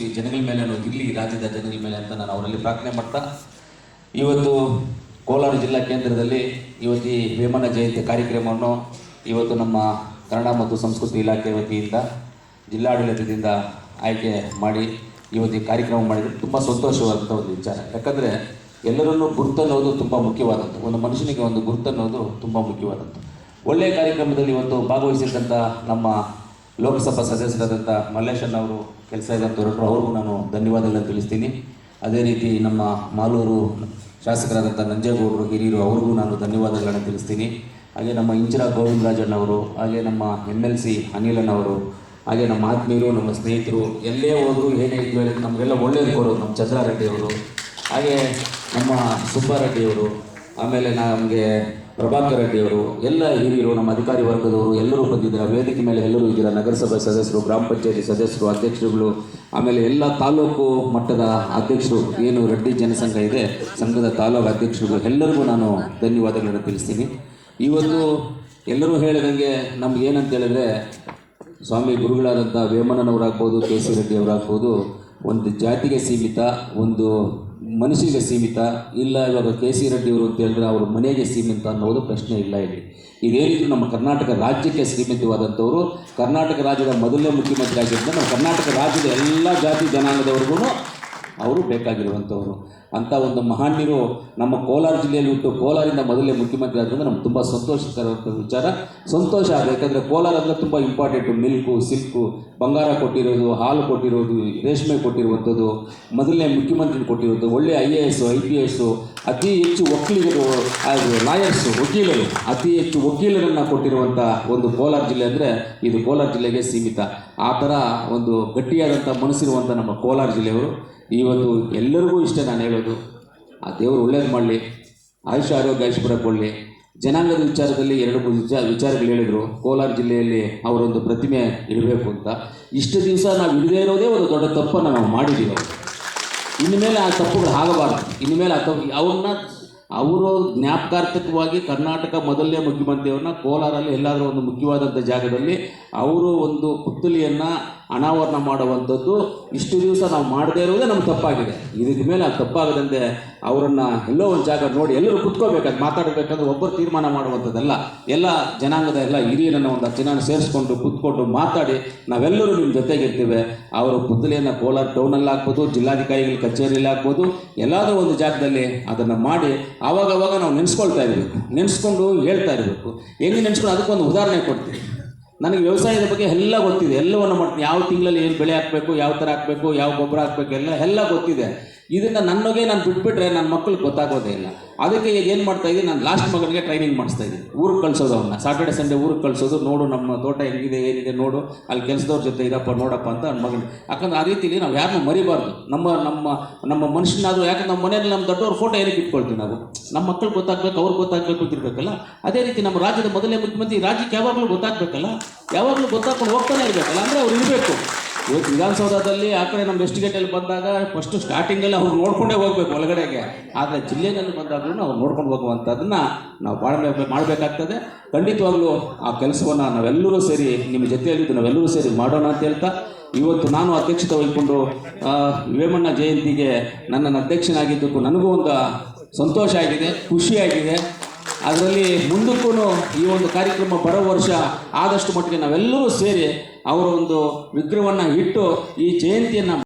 ಸಂಸ್ಕೃತಿ ಜನಗಳ ಮೇಲೆ ಇರಲಿ, ರಾಜ್ಯದ ಜನಗಳ ಮೇಲೆ ಅಂತ ನಾನು ಅವರಲ್ಲಿ ಪ್ರಾರ್ಥನೆ ಮಾಡ್ತಾ, ಇವತ್ತು ಕೋಲಾರ ಜಿಲ್ಲಾ ಕೇಂದ್ರದಲ್ಲಿ ಇವತ್ತು ಈ ವೇಮನ ಜಯಂತಿ ಕಾರ್ಯಕ್ರಮವನ್ನು ಇವತ್ತು ನಮ್ಮ ಕನ್ನಡ ಮತ್ತು ಸಂಸ್ಕೃತಿ ಇಲಾಖೆ ವತಿಯಿಂದ, ಜಿಲ್ಲಾಡಳಿತದಿಂದ ಆಯ್ಕೆ ಮಾಡಿ ಇವತ್ತು ಈ ಕಾರ್ಯಕ್ರಮ ಮಾಡಿದರೆ ತುಂಬ ಸಂತೋಷವಾದಂಥ ಒಂದು ವಿಚಾರ. ಯಾಕಂದರೆ ಎಲ್ಲರನ್ನೂ ಗುರುತನ್ನೋದು ತುಂಬ ಮುಖ್ಯವಾದದ್ದು ಒಂದು ಮನುಷ್ಯನಿಗೆ ಒಂದು ಗುರುತನ್ನೋದು ತುಂಬ ಮುಖ್ಯವಾದದ್ದು ಒಳ್ಳೆಯ ಕಾರ್ಯಕ್ರಮದಲ್ಲಿ ಇವತ್ತು ಭಾಗವಹಿಸಿದ್ದಂಥ ನಮ್ಮ ಲೋಕಸಭಾ ಸದಸ್ಯರಾದಂಥ ಮಲ್ಲೇಶನ್ ಅವರು ಕೆಲಸ ಇದ್ದಂಥ ಹೊರಟರು ಅವ್ರಿಗೂ ನಾನು ಧನ್ಯವಾದಗಳನ್ನು ತಿಳಿಸ್ತೀನಿ. ಅದೇ ರೀತಿ ನಮ್ಮ ಮಾಲೂರು ಶಾಸಕರಾದಂಥ ನಂಜೇಗೌಡರು ಹಿರಿಯರು, ಅವ್ರಿಗೂ ನಾನು ಧನ್ಯವಾದಗಳನ್ನು ತಿಳಿಸ್ತೀನಿ. ಹಾಗೆ ನಮ್ಮ ಇಂಚಿರಾ ಗೋವಿಂದರಾಜಣ್ಣ ಅವರು, ಹಾಗೆ ನಮ್ಮ ಎಂ ಎಲ್ ಸಿ ಅನಿಲನ್ ಅವರು, ಹಾಗೆ ನಮ್ಮ ಆತ್ಮೀಯರು, ನಮ್ಮ ಸ್ನೇಹಿತರು, ಎಲ್ಲೇ ಹೋದ್ರು ಏನೇ ಇದ್ದು ಹೇಳಿದ್ರು ನಮಗೆಲ್ಲ ಒಳ್ಳೇದು ಕೊಡೋರು ನಮ್ಮ ಚಂದ್ರಾರೆಡ್ಡಿಯವರು ಹಾಗೆ ನಮ್ಮ ಸುಬ್ಬಾರೆಡ್ಡಿಯವರು ಆಮೇಲೆ ನಮಗೆ ಪ್ರಭಾಕರ್ ರೆಡ್ಡಿ ಅವರು ಎಲ್ಲ ಹಿರಿಯರು, ನಮ್ಮ ಅಧಿಕಾರಿ ವರ್ಗದವರು ಎಲ್ಲರೂ ಬಂದಿದ್ದಾರೆ. ವೇದಿಕೆ ಮೇಲೆ ಎಲ್ಲರೂ ಇದ್ದೀರಾ? ನಗರಸಭೆ ಸದಸ್ಯರು, ಗ್ರಾಮ ಪಂಚಾಯತಿ ಸದಸ್ಯರು, ಅಧ್ಯಕ್ಷರುಗಳು, ಆಮೇಲೆ ಎಲ್ಲ ತಾಲೂಕು ಮಟ್ಟದ ಅಧ್ಯಕ್ಷರು, ಏನು ರೆಡ್ಡಿ ಜನಸಂಘ ಇದೆ, ಸಂಘದ ತಾಲೂಕು ಅಧ್ಯಕ್ಷರುಗಳು, ಎಲ್ಲರಿಗೂ ನಾನು ಧನ್ಯವಾದಗಳನ್ನು ತಿಳಿಸ್ತೀನಿ. ಇವತ್ತು ಎಲ್ಲರೂ ಹೇಳಿದಂಗೆ ನಮ್ಗೆ ಏನಂತ ಹೇಳಿದ್ರೆ, ಸ್ವಾಮಿ ಗುರುಗಳಾದಂಥ ವೇಮನನವರಾಗ್ಬೋದು, ಕೆ ಸಿ ರೆಡ್ಡಿ ಅವರಾಗ್ಬೋದು ಒಂದು ಜಾತಿಗೆ ಸೀಮಿತ, ಒಂದು ಮನುಷ್ಯಗೆ ಸೀಮಿತ, ಇಲ್ಲ ಇವಾಗ ಕೆ ಸಿ ರೆಡ್ಡಿ ಅವರು ಅಂತ ಹೇಳಿದ್ರೆ ಅವರು ಮನೆಗೆ ಸೀಮಿತ ಅನ್ನೋದು ಪ್ರಶ್ನೆ ಇಲ್ಲ ಇಲ್ಲಿ. ಇದೇನಿದ್ರು ನಮ್ಮ ಕರ್ನಾಟಕ ರಾಜ್ಯಕ್ಕೆ ಸೀಮಿತವಾದಂಥವರು, ಕರ್ನಾಟಕ ರಾಜ್ಯದ ಮೊದಲನೇ ಮುಖ್ಯಮಂತ್ರಿ ಆಗಿದ್ದರಿಂದ ನಮ್ಮ ಕರ್ನಾಟಕ ರಾಜ್ಯದ ಎಲ್ಲ ಜಾತಿ ಜನಾಂಗದವ್ರಿಗೂ ಅವರು ಬೇಕಾಗಿರುವಂಥವ್ರು. ಅಂಥ ಒಂದು ಮಹಾನ್ಯರು ನಮ್ಮ ಕೋಲಾರ ಜಿಲ್ಲೆಯಲ್ಲಿ ಹುಟ್ಟು ಕೋಲಾರಿಂದ ಮೊದಲೇ ಮುಖ್ಯಮಂತ್ರಿ ಆದ್ದರಿಂದ ನಮ್ಗೆ ತುಂಬ ಸಂತೋಷಕರವಂಥ ವಿಚಾರ. ಸಂತೋಷ ಆಗ ಯಾಕಂದರೆ ಕೋಲಾರ ಅಂದರೆ ತುಂಬ ಇಂಪಾರ್ಟೆಂಟು ಮಿಲ್ಕು, ಸಿಲ್ಕು, ಬಂಗಾರ ಕೊಟ್ಟಿರೋದು, ಹಾಲು ಕೊಟ್ಟಿರೋದು, ರೇಷ್ಮೆ ಕೊಟ್ಟಿರುವಂಥದ್ದು, ಮೊದಲನೇ ಮುಖ್ಯಮಂತ್ರಿ ಕೊಟ್ಟಿರೋದು ಒಳ್ಳೆಯ I A S I P S ಅತಿ ಹೆಚ್ಚು ವಕೀಲರು ಲಾಯರ್ಸು ವಕೀಲರು, ಅತಿ ಹೆಚ್ಚು ವಕೀಲರನ್ನು ಕೊಟ್ಟಿರುವಂಥ ಒಂದು ಕೋಲಾರ ಜಿಲ್ಲೆ ಅಂದರೆ ಇದು ಕೋಲಾರ ಜಿಲ್ಲೆಗೆ ಸೀಮಿತ. ಆ ಥರ ಒಂದು ಗಟ್ಟಿಯಾದಂಥ ಮನಸ್ಸಿರುವಂಥ ನಮ್ಮ ಕೋಲಾರ ಜಿಲ್ಲೆಯವರು, ಈ ಒಂದು ಎಲ್ಲರಿಗೂ ಇಷ್ಟೇ ನಾನು ಹೇಳೋದು. ಆ ದೇವರು ಒಳ್ಳೇದು ಮಾಡಲಿ ಆಯುಷ ಆರೋಗ್ಯ ಐಶ್ವರ್ಯ ಕೊಡಲಿ. ಜನಾಂಗದ ವಿಚಾರದಲ್ಲಿ ಎರಡು ಮೂರು ವಿಚಾರ ವಿಚಾರಗಳು ಹೇಳಿದರು. ಕೋಲಾರ ಜಿಲ್ಲೆಯಲ್ಲಿ ಅವರೊಂದು ಪ್ರತಿಮೆ ಇಡಬೇಕು ಅಂತ. ಇಷ್ಟು ದಿವಸ ನಾವು ಇಡದೇ ಇರೋದೇ ಒಂದು ದೊಡ್ಡ ತಪ್ಪನ್ನು ನಾವು ಮಾಡಿದ್ದೀವಿ ಅವರು. ಮೇಲೆ ಆ ತಪ್ಪುಗಳು ಆಗಬಾರ್ದು. ಇನ್ಮೇಲೆ ಆ ತಪ್ಪು, ಅವ್ರನ್ನ, ಅವರು ಜ್ಞಾಪಕಾರ್ಥಕವಾಗಿ ಕರ್ನಾಟಕ ಮೊದಲನೇ ಮುಖ್ಯಮಂತ್ರಿಯವ್ರನ್ನ ಕೋಲಾರಲ್ಲಿ ಎಲ್ಲಾದರೂ ಒಂದು ಮುಖ್ಯವಾದಂಥ ಜಾಗದಲ್ಲಿ ಅವರು ಒಂದು ಪುತ್ತಲಿಯನ್ನು ಅನಾವರಣ ಮಾಡುವಂಥದ್ದು ಇಷ್ಟು ದಿವಸ ನಾವು ಮಾಡದೇ ಇರೋದೇ ನಮ್ಗೆ ತಪ್ಪಾಗಿದೆ. ಇದಕ್ಕೆ ಮೇಲೆ ಅದು ತಪ್ಪಾಗದಂತೆ ಅವರನ್ನು ಎಲ್ಲೋ ಒಂದು ಜಾಗ ನೋಡಿ ಎಲ್ಲರೂ ಕುತ್ಕೋಬೇಕಾದ್ರೆ ಮಾತಾಡಬೇಕಂದ್ರೆ ಒಬ್ಬರು ತೀರ್ಮಾನ ಮಾಡುವಂಥದ್ದಲ್ಲ. ಎಲ್ಲ ಜನಾಂಗದ ಎಲ್ಲ ಹಿರಿಯರನ್ನು ಒಂದು ಹತ್ತು ಜನ ಸೇರಿಸ್ಕೊಂಡು ಕುತ್ಕೊಂಡು ಮಾತಾಡಿ ನಾವೆಲ್ಲರೂ ನಿಮ್ಮ ಜೊತೆಗಿರ್ತೇವೆ. ಅವರ ಪುತ್ತಲೆಯನ್ನು ಕೋಲಾರ ಟೌನಲ್ಲಿ ಹಾಕ್ಬೋದು, ಜಿಲ್ಲಾಧಿಕಾರಿಗಳ ಕಚೇರಿಯಲ್ಲಿ ಹಾಕ್ಬೋದು, ಎಲ್ಲಾದರೂ ಒಂದು ಜಾಗದಲ್ಲಿ ಅದನ್ನು ಮಾಡಿ ಆವಾಗವಾಗ ನಾವು ನೆನೆಸ್ಕೊಳ್ತಾ ಇರಬೇಕು. ನೆನೆಸ್ಕೊಂಡು ಹೇಳ್ತಾ ಇರಬೇಕು. ಹೆಂಗೆ ನೆನೆಸ್ಕೊಂಡು ಅದಕ್ಕೊಂದು ಉದಾಹರಣೆ ಕೊಡ್ತೀನಿ. ನನಗೆ ವ್ಯವಸಾಯದ ಬಗ್ಗೆ ಎಲ್ಲ ಗೊತ್ತಿದೆ. ಎಲ್ಲವನ್ನು ಮಾಡ್ತೀನಿ. ಯಾವ ತಿಂಗಳಲ್ಲಿ ಏನು ಬೆಳೆ ಹಾಕಬೇಕು, ಯಾವ ಥರ ಹಾಕಬೇಕು, ಯಾವ ಗೊಬ್ಬರ ಹಾಕಬೇಕು, ಎಲ್ಲ ಎಲ್ಲ ಗೊತ್ತಿದೆ. ಇದನ್ನು ನನ್ನೊಗೆ ನಾನು ಬಿಟ್ಬಿಟ್ರೆ ನನ್ನ ಮಕ್ಕಳಿಗೆ ಗೊತ್ತಾಗೋದೇ ಇಲ್ಲ. ಅದಕ್ಕೆ ಈಗ ಏನು ಮಾಡ್ತಾ ಇದ್ದೀನಿ ನಾನು ಲಾಸ್ಟ್ ಮಗನಿಗೆ ಟ್ರೈನಿಂಗ್ ಮಾಡಿಸ್ತಾ ಇದ್ದೀನಿ ಊರಿಗೆ ಕಳಿಸೋದು ಅವನ್ನ ಸಾಟರ್ಡೆ ಸಂಡೇ ಊರಿಗೆ ಕಳಿಸೋದು, ನೋಡು ನಮ್ಮ ತೋಟ ಹೆಂಗಿದೆ, ಏನಿದೆ ನೋಡು. ಅಲ್ಲಿ ಕೆಲಸದವ್ರ ಜೊತೆ ಇರಪ್ಪ ನೋಡಪ್ಪ ಅಂತ ನನ್ನ ಮಗನ. ಯಾಕಂದ್ರೆ ಆ ರೀತಿಲಿ ನಾವು ಯಾರನ್ನೂ ಮರಿಬಾರ್ದು. ನಮ್ಮ ನಮ್ಮ ನಮ್ಮ ಮನುಷ್ಯನಾದ್ರು, ಯಾಕಂದ್ರೆ ನಮ್ಮ ಮನೆಯಲ್ಲಿ ನಮ್ಮ ದೊಡ್ಡವ್ರ ಫೋಟೋ ಏನಕ್ಕೆ ಇಟ್ಕೊಳ್ತೀವಿ ನಾವು? ನಮ್ಮ ಮಕ್ಕಳು ಗೊತ್ತಾಗ್ಬೇಕು ಅವ್ರು ಗೊತ್ತಾಗ್ಬೇಕು ಅಂತ ಇರಬೇಕಲ್ಲ ಅದೇ ರೀತಿ ನಮ್ಮ ರಾಜ್ಯದ ಮೊದಲನೇ ಮುಖ್ಯಮಂತ್ರಿ ರಾಜ್ಯಕ್ಕೆ ಯಾವಾಗಲೂ ಗೊತ್ತಾಗಬೇಕಲ್ಲ? ಯಾವಾಗಲೂ ಗೊತ್ತಾಗ್ಕೊಂಡು ಹೋಗ್ತಾನೆ ಇರಬೇಕಲ್ಲ? ಅಂದರೆ ಅವ್ರು ಇರಬೇಕು. ಇವತ್ತು ವಿಧಾನಸೌಧದಲ್ಲಿ ಆ ಕಡೆ ನಮ್ಮ ವೆಸ್ಟಿಗೇಟಲ್ಲಿ ಬಂದಾಗ ಫಸ್ಟು ಸ್ಟಾರ್ಟಿಂಗಲ್ಲಿ ಅವ್ರು ನೋಡ್ಕೊಂಡೇ ಹೋಗ್ಬೇಕು ಒಳಗಡೆಗೆ. ಆದರೆ ಜಿಲ್ಲೆಯಲ್ಲಿ ಬಂದಾಗಲೂ ಅವ್ರು ನೋಡ್ಕೊಂಡು ಹೋಗುವಂಥದ್ದನ್ನ ನಾವು ಮಾಡಬೇಕು ಮಾಡಬೇಕಾಗ್ತದೆ. ಖಂಡಿತವಾಗ್ಲೂ ಆ ಕೆಲಸವನ್ನು ನಾವೆಲ್ಲರೂ ಸೇರಿ ನಿಮ್ಮ ಜೊತೆಯಲ್ಲಿದ್ದು ನಾವೆಲ್ಲರೂ ಸೇರಿ ಮಾಡೋಣ ಅಂತ ಹೇಳ್ತಾ ಇವತ್ತು ನಾನು ಅಧ್ಯಕ್ಷತೆ ವಹಿಕೊಂಡು ಆ, ವೇಮಣ್ಣ ಜಯಂತಿಗೆ ನನ್ನನ್ನು ಅಧ್ಯಕ್ಷನಾಗಿದ್ದಕ್ಕೂ ನನಗೂ ಒಂದು ಸಂತೋಷ ಆಗಿದೆ ಖುಷಿಯಾಗಿದೆ ಅದರಲ್ಲಿ ಮುಂದಕ್ಕೂ ಈ ಒಂದು ಕಾರ್ಯಕ್ರಮ ಬರೋ ವರ್ಷ ಆದಷ್ಟು ಮಟ್ಟಿಗೆ ನಾವೆಲ್ಲರೂ ಸೇರಿ ಅವರ ಒಂದು ವಿಗ್ರಹವನ್ನು ಇಟ್ಟು ಈ ಜಯಂತಿಯನ್ನು